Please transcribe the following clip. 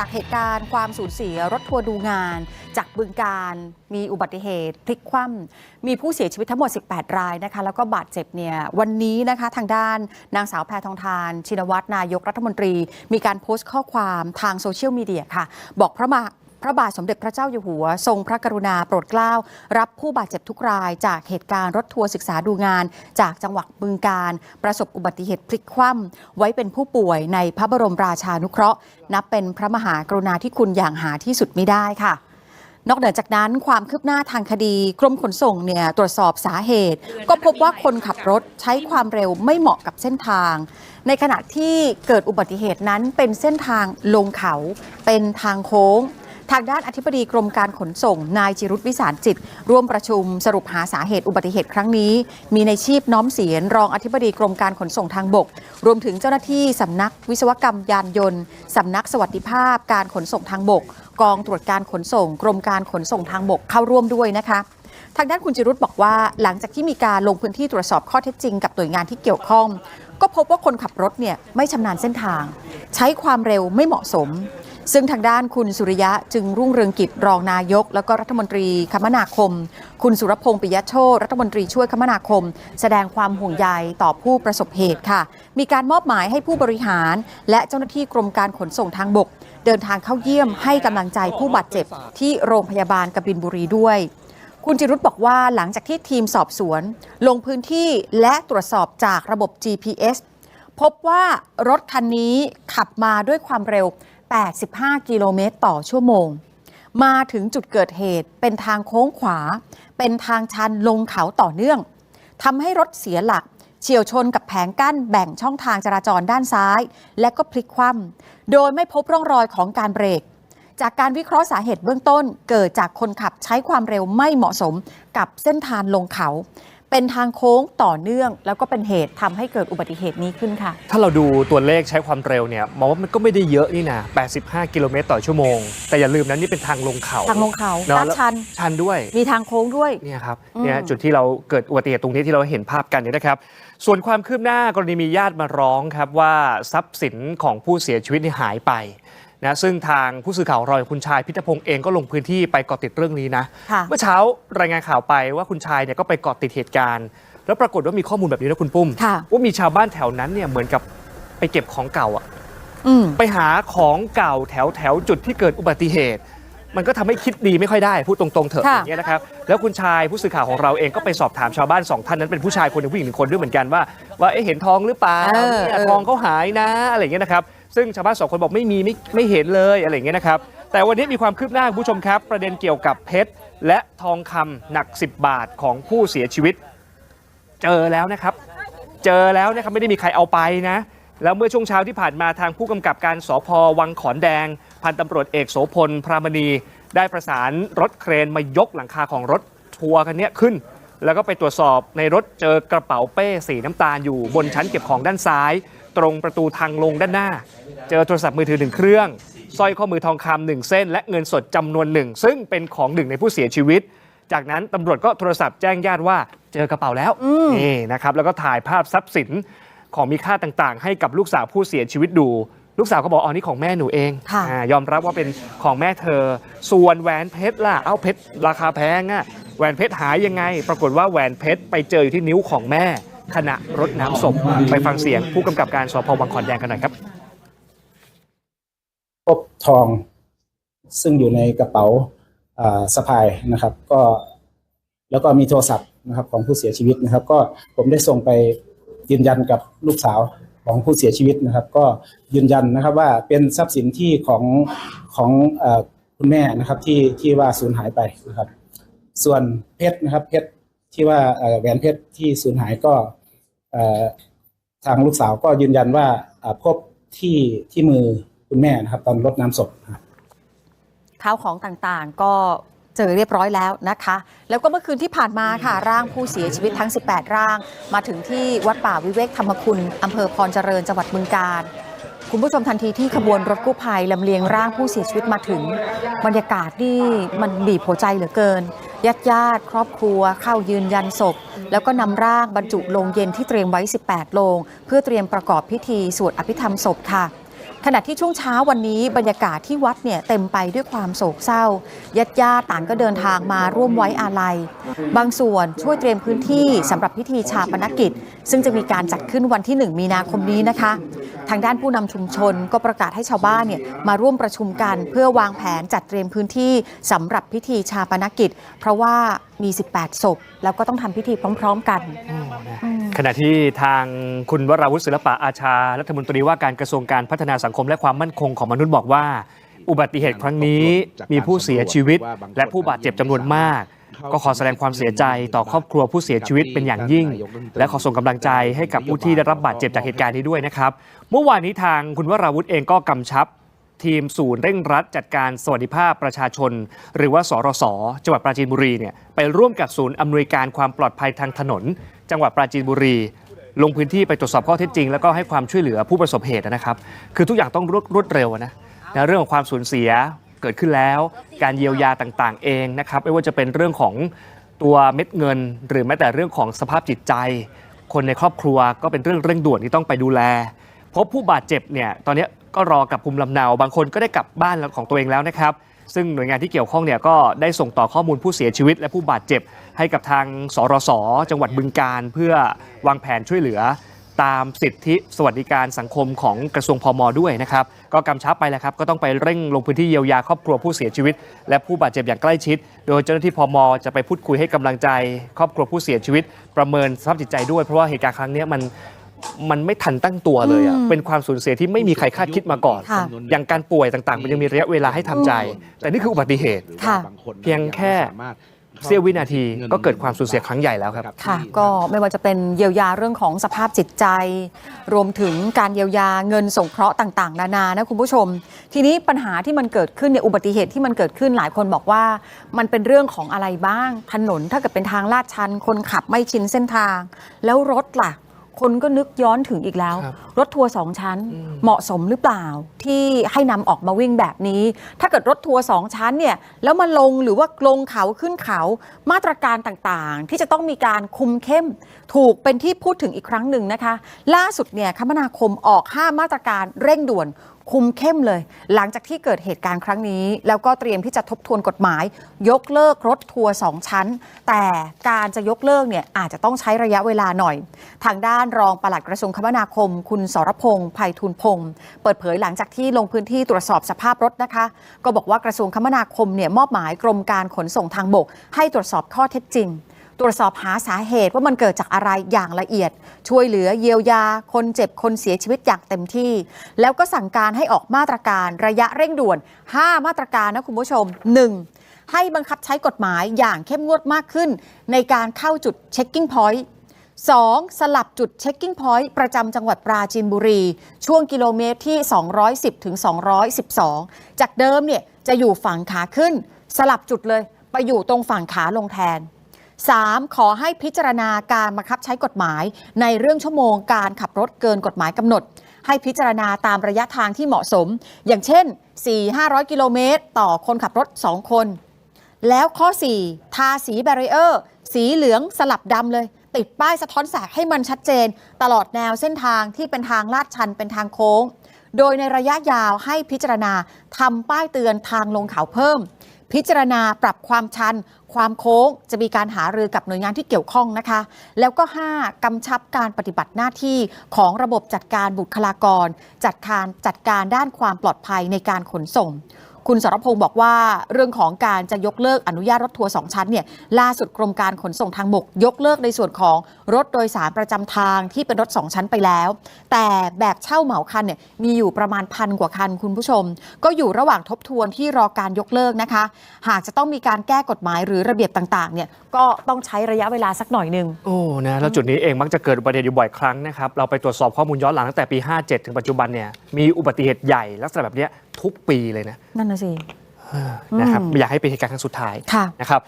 จากเหตุการณ์ความสูญเสียรถทัวร์ดูงาน จากบึงการมีอุบัติเหตุพลิกคว่ำมีผู้เสียชีวิตทั้งหมด 18 รายนะคะแล้วก็บาดเจ็บเนี่ยวันนี้นะคะทางด้านนางสาวแพทองทาน ชินวัตรนายกรัฐมนตรี มีการโพสต์ข้อความทางโซเชียลมีเดียค่ะ บอกพระมา พระบาทสมเด็จพระเจ้าอยู่หัว ทรงพระกรุณาโปรดเกล้า รับผู้บาดเจ็บทุกราย จากเหตุการณ์รถทัวร์ศึกษาดูงาน จากจังหวัดบึงการ ประสบอุบัติเหตุพลิกคว่ำไว้เป็นผู้ป่วยในพระบรมราชานุเคราะห์ นับเป็นพระมหากรุณาธิคุณอย่างหาที่สุดไม่ได้ค่ะนอกเหนือจากนั้นความคืบหน้าทางคดีกรมขนส่งเนี่ยตรวจสอบสาเหตุ ก็พบว่าคนขับรถใช้ความเร็วไม่เหมาะกับเส้นทาง ในขณะที่เกิดอุบัติเหตุนั้นเป็นเส้นทางลงเขา เป็นทางโค้ง ทางด้านอธิบดีกรมการขนส่ง นายจิรุธวิสารจิต ร่วมประชุมสรุปหาสาเหตุอุบัติเหตุครั้งนี้ มีในชีพน้อมเสียนรองอธิบดีกรมการขนส่งทางบก รวมถึงเจ้าหน้าที่สำนักวิศวกรรมยานยนต์สำนักสวัสดิภาพการขนส่งทางบก กองตรวจการขนส่ง กรมการขนส่งทางบกเข้าร่วมด้วยนะคะทางด้านคุณจิรุธบอกว่า หลังจากที่มีการลงพื้นที่ตรวจสอบข้อเท็จจริงกับหน่วยงานที่เกี่ยวข้อง ก็พบว่าคนขับรถเนี่ยไม่ชำนาญเส้นทาง ใช้ความเร็วไม่เหมาะสม ซึ่งทางด้านคุณสุริยะจึงรุ่งเรืองกิจรองนายก แล้วก็รัฐมนตรีคมนาคม คุณสุรพงศ์ปิยะโชตรัฐมนตรีช่วยคมนาคม แสดงความห่วงใยต่อผู้ประสบเหตุค่ะ มีการมอบหมายให้ผู้บริหาร และเจ้าหน้าที่กรมการขนส่งทางบก เดินทางเข้าเยี่ยมให้กำลังใจผู้บาดเจ็บที่โรงพยาบาลกบินบุรีด้วยคุณจิรุธบอกว่าหลังจากที่ทีมสอบสวน ลงพื้นที่และตรวจสอบจากระบบ GPS พบว่ารถคันนี้ขับมาด้วยความเร็ว 85 กิโลเมตรต่อชั่วโมง มาถึงจุดเกิดเหตุเป็นทางโค้งขวา เป็นทางชันลงเขาต่อเนื่องทำให้รถเสียหลัก เฉียวชนกับแผงกั้นแบ่งช่องทางจราจรด้านซ้าย และก็พลิกคว่ำโดยไม่พบร่องรอยของการเบรก จากการวิเคราะห์สาเหตุเบื้องต้น เกิดจากคนขับใช้ความเร็วไม่เหมาะสมกับเส้นทางลงเขา เป็นทางโค้งต่อเนื่อง แล้วก็เป็นเหตุทำให้เกิดอุบัติเหตุนี้ขึ้นค่ะ ถ้าเราดูตัวเลขใช้ความเร็วเนี่ยมองว่ามันก็ไม่ได้เยอะนี่นะ 85 กิโลเมตรต่อชั่วโมง แต่อย่าลืมนะนี่เป็นทางลงเขาทางลงเขาเนอะลาดแล้วชันชันด้วย มีทางโค้งด้วยเนี่ยครับอืมเนี่ยจุดที่เราเกิดอุบัติเหตุตรงนี้ที่เราเห็นภาพกันเนี่ยนะครับ ส่วนความคืบหน้ากรณีมีญาติมาร้องครับว่าทรัพย์สินของผู้เสียชีวิตนี่หายไป นะซึ่งทางผู้สื่อข่าวเราอย่างคุณชายพิทพงศ์เองก็ลงพื้นที่ไปเกาะติดเรื่องนี้นะค่ะเมื่อเช้ารายงานข่าวไปว่าคุณชายเนี่ยก็ไปเกาะติดเหตุการณ์ แล้วปรากฏว่ามีข้อมูลแบบนี้นะคุณปุ้มค่ะว่ามีชาวบ้านแถวนั้นเนี่ยเหมือนกับไปเก็บของเก่าอะอืมไปหาของเก่าแถวแถวจุดที่เกิดอุบัติเหตุ มันก็ทำให้คิดดีไม่ค่อยได้พูดตรงๆเถอะค่ะอย่างเงี้ยนะครับแล้วคุณชายผู้สื่อข่าวของเราเองก็ไปสอบถามชาวบ้านสองท่านนั้นเป็นผู้ชายคนหนึ่งผู้หญิงหนึ่งคนด้วยเหมือนกันว่าว่าเอ๊ะเห็นทองหรือเปล่าเออเนี่ยเออทองเขาหายนะอะไรอย่างเงี้ยนะครับ ซึ่งชาวบ้านสองคนบอกไม่มีไม่ไม่เห็นเลยอะไรอย่างเงี้ยนะครับ แต่วันนี้มีความคืบหน้าคุณผู้ชมครับ ประเด็นเกี่ยวกับเพชรและทองคำหนัก 10 บาทของผู้เสียชีวิต เจอแล้วนะครับ เจอแล้วนะครับไม่ได้มีใครเอาไปนะ แล้วเมื่อช่วงเช้าที่ผ่านมาทางผู้กำกับการสพวังขอนแดง พันตำรวจเอกโสพลพรามณี ได้ประสานรถเครนมายกหลังคาของรถทัวร์คันเนี้ยขึ้นแล้วก็ไปตรวจสอบในรถเจอกระเป๋าเป้สีน้ำตาลอยู่บนชั้นเก็บของด้านซ้าย ตรงประตูทางลงด้านหน้า เจอโทรศัพท์มือถือหนึ่งเครื่องสร้อยข้อมือทองคำหนึ่งเส้น และเงินสดจำนวนหนึ่งซึ่งเป็นของหนึ่งในผู้เสียชีวิต จากนั้นตำรวจก็โทรศัพท์แจ้งญาติว่าเจอกระเป๋าแล้วอืมนี่นะครับแล้วก็ถ่ายภาพทรัพย์สินของมีค่าต่างๆ ให้กับลูกสาวผู้เสียชีวิตดู ลูกสาวก็บอกอ๋อนี่ของแม่หนูเองค่ะายอมรับว่าเป็นของแม่เธอ ส่วนแหวนเพชรล่ะ เอ้าเพชรราคาแพงอะแหวนเพชรหายยังไง ปรากฏว่าแหวนเพชรไปเจออยู่ที่นิ้วของแม่ ขณะรดน้ำศพไปฟังเสียงผู้กำกับการสพวังขอนแดงกันหน่อยครับพ บทอง ซึ่งอยู่ในกระเป๋าสะพายนะครับ ก็แล้วก็มีโทรศัพท์นะครับของผู้เสียชีวิตนะครับ ก็ผมได้ส่งไปยืนยันกับลูกสาวของผู้เสียชีวิตนะครับ ก็ยืนยันนะครับว่าเป็นทรัพย์สินที่ของของอคุณแม่นะครับที่ที่ว่าสูญหายไปนะครับ ส่วนเพชรนะครับเพชรที่ว่าแหวนเพชรที่สูญหายก็ทางลูกสาวก็ยืนยันว่าอ่าพบที่ที่มือ คุณแม่นะครับตอนรดน้ำศพนะครับข้าวของต่างๆก็เจอเรียบร้อยแล้วนะคะ แล้วก็เมื่อคืนที่ผ่านมาค่ะ ร่างผู้เสียชีวิตทั้ง 18 ร่าง มาถึงที่วัดป่าวิเวกธรรมคุณอำเภอพรเจริญจังหวัดบึงกาฬคุณผู้ชมทันทีที่ขบวนรถกู้ภัยลำเลียงร่างผู้เสียชีวิตมาถึง บรรยากาศนี่มันบีบหัวใจเหลือเกินญาติญาติๆครอบครัวเข้ายืนยันศพ แล้วก็นำร่างบรรจุโลงเย็นที่เตรียมไว้ 18 โลง เพื่อเตรียมประกอบพิธีสวดอภิธรรมศพค่ะ ขณะที่ช่วงเช้าวันนี้บรรยากาศที่วัดเนี่ยเต็มไปด้วยความโศกเศร้าญาติญาติต่างก็เดินทางมาร่วมไว้อาลัย บางส่วนช่วยเตรียมพื้นที่สำหรับพิธีชาปนกิจ ซึ่งจะมีการจัดขึ้นวันที่ 1 มีนาคมนี้นะคะ ทางด้านผู้นำชุมชนก็ประกาศให้ชาวบ้านเนี่ยมาร่วมประชุมกัน เพื่อวางแผนจัดเตรียมพื้นที่สำหรับพิธีชาปนกิจ เพราะว่ามี 18 ศพ แล้วก็ต้องทำพิธีพร้อม ๆ กัน ขณะที่ทางคุณวราวุฒิศิลปะอาชา รัฐมนตรีว่าการกระทรวงการพัฒนาสังคมและความมั่นคงของมนุษย์บอกว่า อุบัติเหตุครั้งนี้มีผู้เสียชีวิต และผู้บาดเจ็บจำนวนมาก ก็ขอแสดงความเสียใจต่อครอบครัวผู้เสียชีวิตเป็นอย่างยิ่ง และขอส่งกำลังใจให้กับผู้ที่ได้รับบาดเจ็บจากเหตุการณ์นี้ด้วยนะครับเมื่อวานนี้ทางคุณวราวุฒิเองก็กำชับทีมศูนย์เร่งรัดจัดการสวัสดิภาพประชาชน หรือว่าสรสจังหวัดปราจีนบุรีเนี่ยไปร่วมกับศูนย์อำนวยการความปลอดภัยทางถนน จังหวัดปราจีนบุรี ลงพื้นที่ไปตรวจสอบข้อเท็จจริง แล้วก็ให้ความช่วยเหลือผู้ประสบเหตุนะครับ คือทุกอย่างต้องรวดรวดเร็วนะนะเรื่องของความสูญเสียเกิดขึ้นแล้ว การเยียวยาต่างๆ เองนะครับไม่ว่าจะเป็นเรื่องของตัวเม็ดเงิน หรือแม้แต่เรื่องของสภาพจิตใจ คนในครอบครัวก็เป็นเรื่องเร่งด่วนที่ต้องไปดูแล พบผู้บาดเจ็บเนี่ยตอนนี้ก็รอกับภูมิลำเนา บางคนก็ได้กลับบ้านของตัวเองแล้วนะครับ ซึ่งหน่วยงานที่เกี่ยวข้องเนี่ยก็ได้ส่งต่อข้อมูลผู้เสียชีวิต และผู้บาดเจ็บ ให้กับทางสรสจังหวัดบึงการเพื่อวางแผนช่วยเหลือ ตามสิทธิสวัสดิการสังคมของกระทรวงพมด้วยนะครับ ก็กำชับไปแล้วครับ ก็ต้องไปเร่งลงพื้นที่เยียวยาครอบครัวผู้เสียชีวิต และผู้บาดเจ็บอย่างใกล้ชิด โดยเจ้าหน้าที่พมจะไปพูดคุยให้กำลังใจ ครอบครัวผู้เสียชีวิต ประเมินสภาพจิตใจด้วยเพราะว่าเหตุการณ์ครั้งนี้มัน มันไม่ทันตั้งตัวเลยอะอืมเป็นความสูญเสียที่ไม่มีใครคาดคิดมาก่อน ค่ะอย่างการป่วยต่างๆ มันยังมีระยะเวลาให้ทำใจ แต่นี่คืออุบัติเหตุ ค่ะ เพียงแค่ เสี้ยววินาทีก็เกิดความสูญเสียครั้งใหญ่แล้วครับ ค่ะ ก็ไม่ว่าจะเป็นเยียวยาเรื่องของสภาพจิตใจ รวมถึงการเยียวยาเงินสงเคราะห์ต่างๆ นานานะคุณผู้ชม ทีนี้ปัญหาที่มันเกิดขึ้นเนี่ยอุบัติเหตุที่มันเกิดขึ้นหลายคนบอกว่า มันเป็นเรื่องของอะไรบ้างถนนถ้าเกิดเป็นทางลาดชัน คนขับไม่ชินเส้นทาง แล้วรถล่ะ คนก็นึกย้อนถึงอีกแล้วครับรถทัวร์สองชั้นเหมาะสมหรือเปล่า ที่ให้นำออกมาวิ่งแบบนี้ ถ้าเกิดรถทัวร์สองชั้นเนี่ยแล้วมาลงหรือว่าลงเขาขึ้นเขามาตรการต่างๆ ที่จะต้องมีการคุมเข้ม ถูกเป็นที่พูดถึงอีกครั้งหนึ่งนะคะ ล่าสุดเนี่ยคมนาคมออก 5 มาตรการเร่งด่วนคุมเข้มเลย หลังจากที่เกิดเหตุการณ์ครั้งนี้ แล้วก็เตรียมที่จะทบทวนกฎหมาย ยกเลิกรถทัวร์สองชั้น แต่การจะยกเลิกเนี่ยอาจจะต้องใช้ระยะเวลาหน่อย ทางด้านรองปลัดกระทรวงคมนาคม คุณสรพงษ์ภัยทูลพงศ์เปิดเผยหลังจากที่ลงพื้นที่ตรวจสอบสภาพรถนะคะ ก็บอกว่ากระทรวงคมนาคมเนี่ยมอบหมายกรมการขนส่งทางบก ให้ตรวจสอบข้อเท็จจริง ตรวจสอบหาสาเหตุว่ามันเกิดจากอะไรอย่างละเอียด ช่วยเหลือเยียวยา คนเจ็บคนเสียชีวิตอย่างเต็มที่ แล้วก็สั่งการให้ออกมาตรการระยะเร่งด่วน 5 มาตรการนะคุณผู้ชม 1. ให้บังคับใช้กฎหมายอย่างเข้มงวดมากขึ้น ในการเข้าจุดเช็คกิ้งพอยต์ 2. สลับจุดเช็คกิ้งพอยต์ประจำจังหวัดปราจีนบุรี ช่วงกิโลเมตรที่ 210ถึง212 จากเดิมเนี่ยจะอยู่ฝั่งขาขึ้น สลับจุดเลย ไปอยู่ตรงฝั่งขาลงแทน 3. ขอให้พิจารณาการบังคับใช้กฎหมาย ในเรื่องชั่วโมงการขับรถเกินกฎหมายกำหนด ให้พิจารณาตามระยะทางที่เหมาะสม อย่างเช่น 4-500 กิโลเมตร ต่อคนขับรถ 2 คน แล้วข้อ 4 ทาสีแบรีเออร์ สีเหลืองสลับดำเลย ติดป้ายสะท้อนแสงให้มันชัดเจน ตลอดแนวเส้นทางที่เป็นทางลาดชันเป็นทางโค้ง โดยในระยะยาวให้พิจารณาทำป้ายเตือนทางลงเขาเพิ่ม พิจารณาปรับความชัน ความโค้ง จะมีการหารือกับหน่วยงานที่เกี่ยวข้องนะคะ แล้วก็ 5. กำชับการปฏิบัติหน้าที่ของระบบจัดการบุคลากร จัดการจัดการด้านความปลอดภัยในการขนส่ง คุณสรพงศ์บอกว่าเรื่องของการจะยกเลิกอนุญาตรถทัวร์สองชั้นเนี่ยล่าสุดกรมการขนส่งทางบก ยกเลิกในส่วนของรถโดยสารประจำทางที่เป็นรถสองชั้นไปแล้ว แต่แบบเช่าเหมาคันเนี่ยมีอยู่ประมาณพันกว่าคันคุณผู้ชม ก็อยู่ระหว่างทบทวนที่รอการยกเลิกนะคะ หากจะต้องมีการแก้กฎหมายหรือระเบียบต่างๆเนี่ยก็ต้องใช้ระยะเวลาสักหน่อยหนึ่งโอ้นะแล้วจุดนี้เองมักจะเกิดอุบัติเหตุอยู่บ่อยครั้งนะครับเราไปตรวจสอบข้อมูลย้อนหลังตั้งแต่ปี 57 ถึงปัจจุบันเนี่ยมีอุบัติเหตุใหญ่ลักษณะแบบนี้ ทุกปีเลยนะ นั่นน่ะสิเออนะครับอืมไม่อยากให้เป็นเหตุการณ์ครั้งสุดท้ายค่ะนะครับ